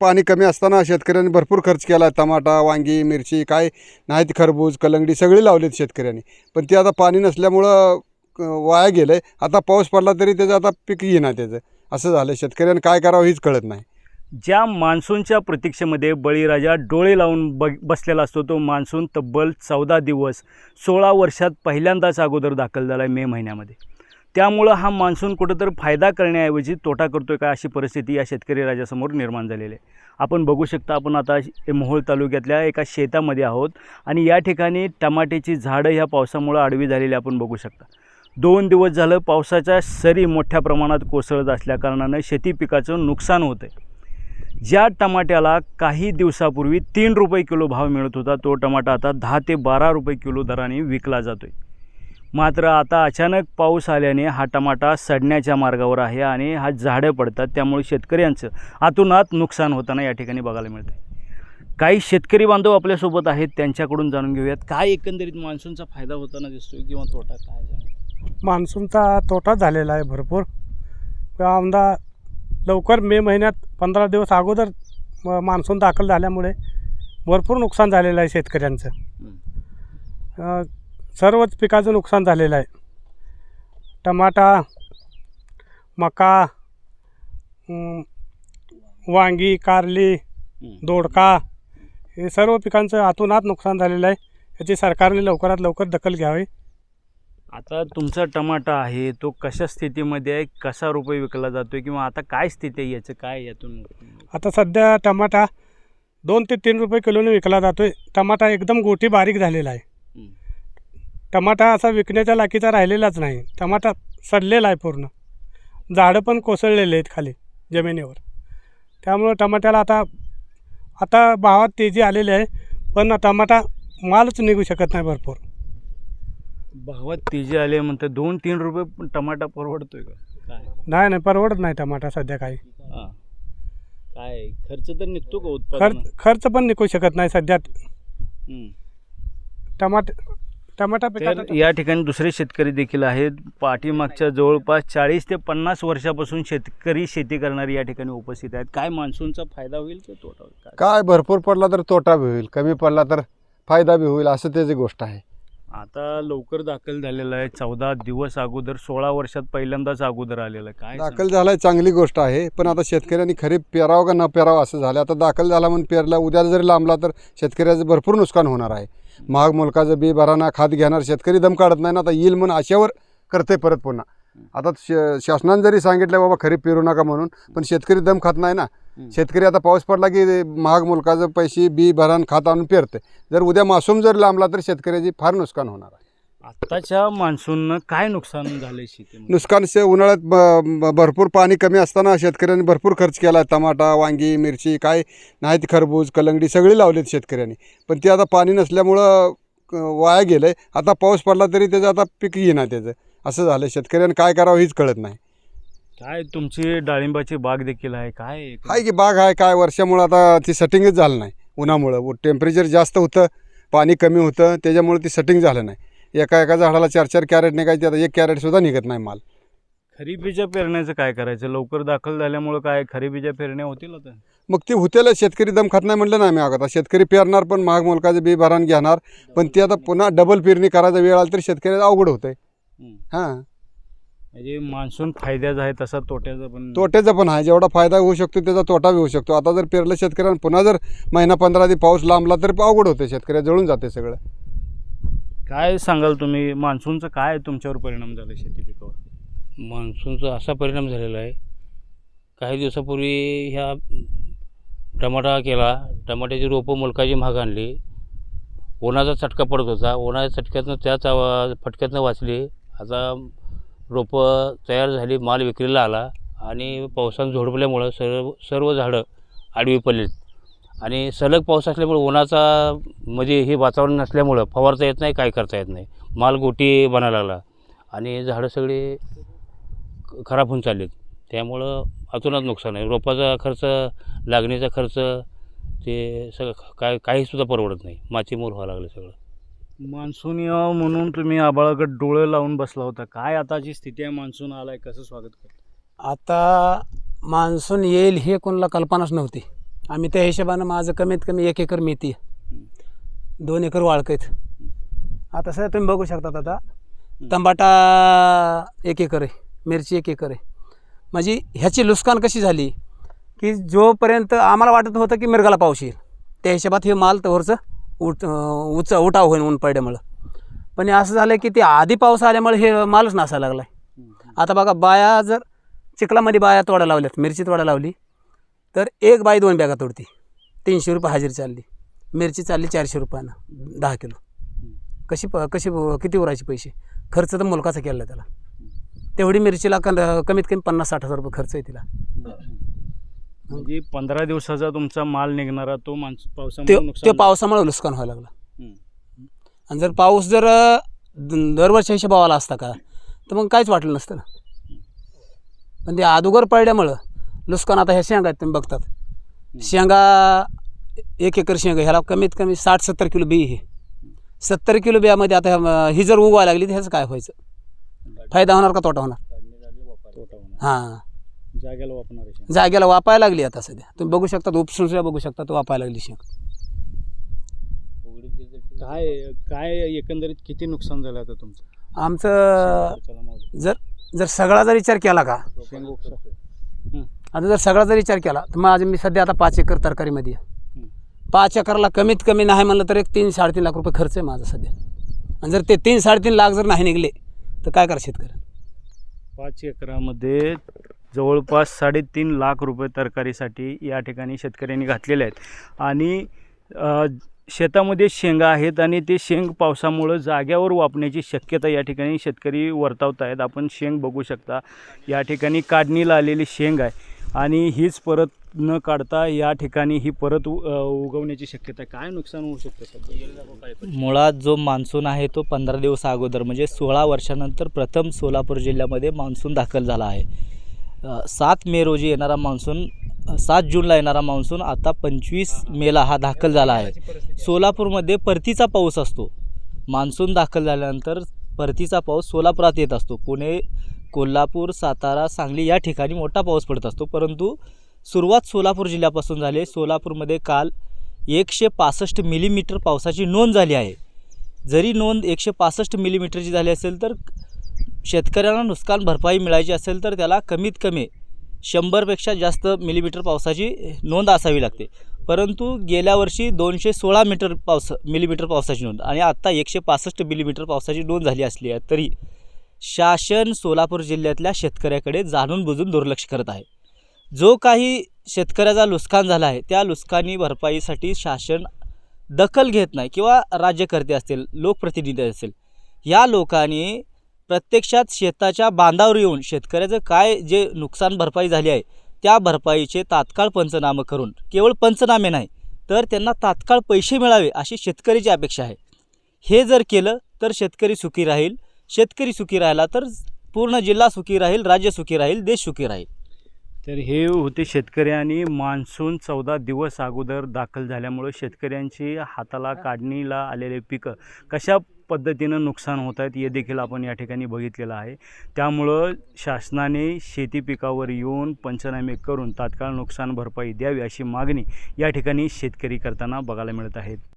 पाणी कमी असताना शेतकऱ्यांनी भरपूर खर्च केला. टमाटा वांगी मिरची काय नाहीत खरबूज कलंगडी सगळी लावलीत शेतकऱ्यांनी. पण ते आता पाणी नसल्यामुळं वाया गेलं आहे आता पाऊस पडला तरी त्याचं आता पीक येईना त्याचं. असं झालं शेतकऱ्यांनी काय करावं हीच कळत नाही. ज्या मान्सूनच्या प्रतीक्षेमध्ये बळीराजा डोळे लावून बग बसलेला असतो तो मान्सून तब्बल चौदा दिवस सोळा वर्षात पहिल्यांदाच अगोदर दाखल झाला आहे मे महिन्यामध्ये. त्यामुळं हा मान्सून कुठंतरी फायदा करण्याऐवजी तोटा करतो आहे का अशी परिस्थिती या शेतकरी राजासमोर निर्माण झालेली आहे. आपण बघू शकता आपण आता मोहोळ तालुक्यातल्या एका शेतामध्ये आहोत आणि या ठिकाणी टमाट्याची झाडं ह्या पावसामुळं आडवी झालेली आपण बघू शकता. दोन दिवस झालं पावसाच्या सरी मोठ्या प्रमाणात कोसळत असल्याकारणानं शेती पिकाचं नुकसान होतं आहे ज्या टमाट्याला काही दिवसापूर्वी तीन रुपये किलो भाव मिळत होता तो टमाटा आता दहा ते बारा रुपये किलो दराने विकला जातो आहे मात्र आता अचानक पाऊस आल्याने हा टमाटा सडण्याच्या मार्गावर आहे आणि हा झाडं पडतात त्यामुळे शेतकऱ्यांचं आतूनात नुकसान होताना या ठिकाणी बघायला मिळतं काही शेतकरी बांधव आपल्यासोबत आहेत त्यांच्याकडून जाणून घेऊयात. काय एकंदरीत मान्सूनचा फायदा होताना दिसतोय किंवा तोटा काय झाला? मान्सूनचा तोटा झालेला आहे भरपूर. आमदा लवकर मे महिन्यात पंधरा दिवस अगोदर मान्सून दाखल झाल्यामुळे भरपूर नुकसान झालेलं आहे शेतकऱ्यांचं. सर्वच पिकाचं नुकसान झालेलं आहे. टमाटा मका वांगी कारली दोडका हे सर्व पिकांचं आतोनात नुकसान झालेलं आहे. याची सरकारने लवकरात लवकर दखल घ्यावी. आता तुमचा टमाटा आहे तो कशा स्थितीमध्ये आहे कसा रुपये विकला जातोय किंवा आता काय स्थिती आहे याचं काय यातून? आता सध्या टमाटा दोन ते तीन रुपये किलोने विकला जातो आहे टमाटा एकदम गोटी बारीक झालेला आहे. टमाटा असा विकण्याच्या लाकीचा राहिलेलाच नाही. टमाटा सडलेला आहे पूर्ण. झाडं पण कोसळलेले आहेत खाली जमिनीवर. त्यामुळं टमाट्याला आता आता भावात तेजी आलेली आहे पण टमाटा मालच निघू शकत नाही भरपूर. भावात तेजी आले म्हणते दोन तीन रुपये पण टमाटा परवडतोय का? काय? नाही नाही परवडत नाही टमाटा सध्या काही. हा. काय खर्च तर निघतो का उत्पादन खर्च खर्च पण निघू शकत नाही सध्या. टमाट टमाटा तर या ठिकाणी दुसरे शेतकरी देखील आहेत. पाठीमागच्या जवळपास चाळीस ते पन्नास वर्षापासून शेतकरी शेती करणारे या ठिकाणी उपस्थित आहेत. काय मान्सूनचा फायदा होईल की तोटा होईल? काय? काय भरपूर पडला तर तोटा बी होईल. कमी पडला तर फायदा बी होईल असं त्याची गोष्ट आहे. आता लवकर दाखल झालेला आहे. चौदा दिवस अगोदर सोळा वर्षात पहिल्यांदाच अगोदर आलेलं आहे. काय दाखल झालाय चांगली गोष्ट आहे. पण आता शेतकऱ्यांनी खरीप पेरावं का न पेरावं असं झालं. आता दाखल झाला म्हणून पेरला उद्या जरी लांबला तर शेतकऱ्याचं भरपूर नुकसान होणार आहे. महाग मुलकाचं बी भराना खात घेणार शेतकरी दम काढत नाही ना आता येईल म्हणून आशेवर करते परत पुन्हा. आता श शासनाने जरी सांगितलं बाबा खरीप पेरू नका म्हणून पण शेतकरी दम खात नाही ना. शेतकरी आता पाऊस पडला की महाग मुलकाचं पैसे बी भरान खात आणून पेरते. जर उद्या मासूम जर लांबला तर शेतकऱ्याची फार नुकसान होणार आहे. आत्ताच्या मान्सूननं काय नुकसान झालंय शेतीमध्ये नुकसान शे उन्हाळ्यात ब- भरपूर पाणी कमी असताना शेतकऱ्यांनी भरपूर खर्च केला टमाटा वांगी मिरची काय नाही ती खरबूज कलंगडी सगळी लावलीत शेतकऱ्यांनी. पण ते आता पाणी नसल्यामुळं वाया गेलं आहे आता पाऊस पडला तरी त्याचं आता पीक येईना त्याचं. असं झालं शेतकऱ्यांनी काय करावं हीच कळत नाही. काय तुमची डाळिंबाची बाग देखील आहे काय? आहे? की बाग आहे काय वर्षामुळं आता ती सेटिंगच झालं नाही उन्हामुळं. टेम्परेचर जास्त होतं पाणी कमी होतं त्याच्यामुळे ती सेटिंग झालं नाही. एका एका झाडाला चार चार कॅरेट निघायचे आता एक कॅरेटसुद्धा निघत नाही माल. खरीपीच्या पेरण्याचं काय करायचं? लवकर दाखल झाल्यामुळं काय खरीपीच्या पेरण्या होतील आता? मग ते होतेला शेतकरी दम खात नाही म्हणलं ना आम्ही आता शेतकरी पेरणार पण महाग मुलकाचं बी भरान घेणार पण ते आता पुन्हा डबल पेरणी करायचा वेळ आला तरी शेतकऱ्याला अवघड होतंय. हां. म्हणजे मान्सून फायद्याचा आहे तसा तोट्याचा पण तोट्याचा पण आहे. जेवढा फायदा होऊ शकतो त्याचा तोटा बी होऊ शकतो. आता जर पेरलं शेतकऱ्यांना पुन्हा जर महिना पंधरा दिवस पाऊस लांबला तर अवघड होते शेतकऱ्या जळून जाते सगळं. काय सांगाल तुम्ही? मान्सूनचं काय तुमच्यावर परिणाम झाला शेती पिकावर? मान्सूनचा असा परिणाम झालेला आहे. काही दिवसापूर्वी ह्या टमाटा केला. टमाट्याची रोपं मुलकाची महाग आणली. उन्हाचा चटका पडत होता. उन्हाच्या चटक्यातनं त्याच फटक्यातनं वाचली. आता रोपं तयार झाली माल विक्रीला आला आणि पावसानं झोडपल्यामुळं सर्व सर्व झाडं आडवी पडलीत. आणि सलग पाऊस असल्यामुळं उन्हाचा मध्ये हे वातावरण नसल्यामुळं फवारता येत नाही काय करता येत नाही. माल गोटी बनायला लागला आणि झाडं सगळी ख- खराब होऊन चाललीत. त्यामुळं अजूनच नुकसान आहे. रोपाचा खर्च लागणीचा खर्च ते सगळं काय काहीसुद्धा परवडत नाही. मातीमोल व्हावं लागलं सगळं. मान्सून यावं म्हणून तुम्ही आबाळाकडे डोळे लावून बसला होता. काय आताची स्थिती आहे? मान्सून आलाय कसं स्वागत करता? आता मान्सून येईल हे कोणाला कल्पनाच नव्हती. आम्ही त्या हिशोबानं माझं कमीत कमी एक एकर मेथी. दोन एकर वाळकत आता सर तुम्ही बघू शकतात आता. टमाटा एक एकर आहे मिरची एक एकर आहे. म्हणजे ह्याची नुकसान कशी झाली? की जोपर्यंत आम्हाला वाटत होतं की मिरगाला पाऊस येईल त्या हिशोबात हे माल तवरचं उठ उच उठाव होईल ऊन पडल्यामुळं. पण हे असं झालं की ते आधी पाऊस आल्यामुळे हे मालच नासायला लागला आहे आता बघा बाया जर चिखलामध्ये बाया तोडा लावल्यात मिरची तोडा लावली तर एक बाई दोन बॅगा तोडती. तीनशे रुपये हजेरी चालली. मिरची चालली चारशे रुपयानं दहा किलो. कशी प कशी किती उरायचे पैसे? खर्च तर मुलकाचा केला त्याला. तेवढी मिरचीला कन कमीत कमी पन्नास साठ हजार रुपये खर्च आहे तिला. म्हणजे पंधरा दिवसाचा तुमचा माल निघणारा तो माणस ते पावसामुळे ते नुकसान पावसामुळे नुकसान व्हायला लागलं. हम्म. आणि जर पाऊस जर द- दरवर्षी हिशोबावाला असता का तर मग काहीच वाटलं नसतं ना. पण ते अगोदर पडल्यामुळं नुकसान आता ह्या शेंगा आहेत तुम्ही बघतात. शेंगा एक एकर शेंगा ह्याला कमीत कमी साठ सत्तर किलो बी हे सत्तर किलो बियामध्ये आता ह्या- ही जर उगवायला लागली तर ह्याचं काय व्हायचं? फायदा होणार का तोटा होणार? तोटा होणार. हां. जागेला वापरणार. जागेला वापायला लागली आता सध्या. तुम्ही बघू शकता उपसून सुद्धा बघू शकता तो वापायला लागली शेंग. काय काय एकंदरीत किती नुकसान झालं आता तुमचं? आमचं. जर जर सगळा जर विचार केला का. आता जर सगळा जर विचार केला तर माझं मी सध्या आता पाच एकर तरकारीमध्ये. पाच एकरला कमीत कमी नाही म्हणलं तर एक तीन साडेतीन लाख रुपये खर्च आहे माझा सध्या. आणि जर ते तीन साडेतीन लाख जर नाही निघले तर काय करा शेतकरी पाच एकरामध्ये जवळपास साडेतीन लाख रुपये तरकारीसाठी या ठिकाणी शेतकऱ्यांनी घातलेले आहेत. आणि शेतामध्ये शेंगा आहेत आणि ते शेंग पावसामुळं जाग्यावर वापण्याची शक्यता या ठिकाणी शेतकरी वर्तवत आहेत. आपण शेंग बघू शकता. या ठिकाणी काढणीला आलेली शेंग आहे आणि हीच परत न काढता या ठिकाणी ही परत उ- उगवण्याची शक्यता काय नुकसान होऊ शकतं मुळात जो मान्सून आहे तो पंधरा दिवस अगोदर म्हणजे सोळा वर्षानंतर प्रथम सोलापूर जिल्ह्यामध्ये मान्सून दाखल झाला आहे. सात मे रोजी येणारा मान्सून सात जूनला येणारा मान्सून आता पंचवीस मेला हा दाखल झाला आहे. सोलापूरमध्ये परतीचा पाऊस असतो. मान्सून दाखल झाल्यानंतर परतीचा पाऊस सोलापुरात येत असतो. पुणे कोल्हापूर सातारा सांगली या ठिकाणी मोठा पाऊस पडत असतो. परंतु सुरुवात सोलापूर जिल्ह्यापासून झाली सोलापूरमध्ये काल एकशे पासष्ट मिलीमीटर पावसाची नोंद झाली आहे. जरी नोंद एकशे पासष्ट मिलीमीटरची झाली असेल तर शेतकऱ्यांना नुकसान भरपाई मिळायची असेल तर त्याला कमीत कमी शंभरपेक्षा जास्त मिलीमीटर पावसाची नोंद असावी लागते. परंतु गेल्या वर्षी दोनशे सोळा मीटर पावस मिलीमीटर पावसाची नोंद आणि आत्ता एकशे पासष्ट मिलीमीटर पावसाची नोंद झाली असली आहे तरी शासन सोलापूर जिल्ह्यातल्या शेतकऱ्याकडे जाणून बुजून दुर्लक्ष करत आहे. जो काही शेतकऱ्याचा नुकसान झाला आहे त्या नुकसानी भरपाईसाठी शासन दखल घेत नाही किंवा राज्यकर्ते असतील लोकप्रतिनिधी असतील या लोकांनी प्रत्यक्षात शेताच्या बांधावर येऊन शेतकऱ्याचं काय जे नुकसान भरपाई झाली आहे त्या भरपाईचे तात्काळ पंचनामे करून केवळ पंचनामे नाही तर त्यांना तात्काळ पैसे मिळावे अशी शेतकरीची अपेक्षा आहे. हे जर केलं तर शेतकरी सुखी राहील शेतकरी सुखी राहिला तर पूर्ण जिल्हा सुखी राहील राज्य सुखी राहील देश सुखी राहील. तर हे होते शेतकरी आणि मान्सून चौदा दिवस अगोदर दाखल झाल्यामुळं शेतकऱ्यांची हाताला काढणीला आलेले पिकं कशा पद्धतीनं नुकसान होत आहेत हे देखील आपण या ठिकाणी बघितलेलं आहे. त्यामुळं शासनाने शेती पिकावर येऊन पंचनामे करून तात्काळ नुकसान भरपाई द्यावी अशी मागणी या ठिकाणी शेतकरी करताना बघायला मिळत आहेत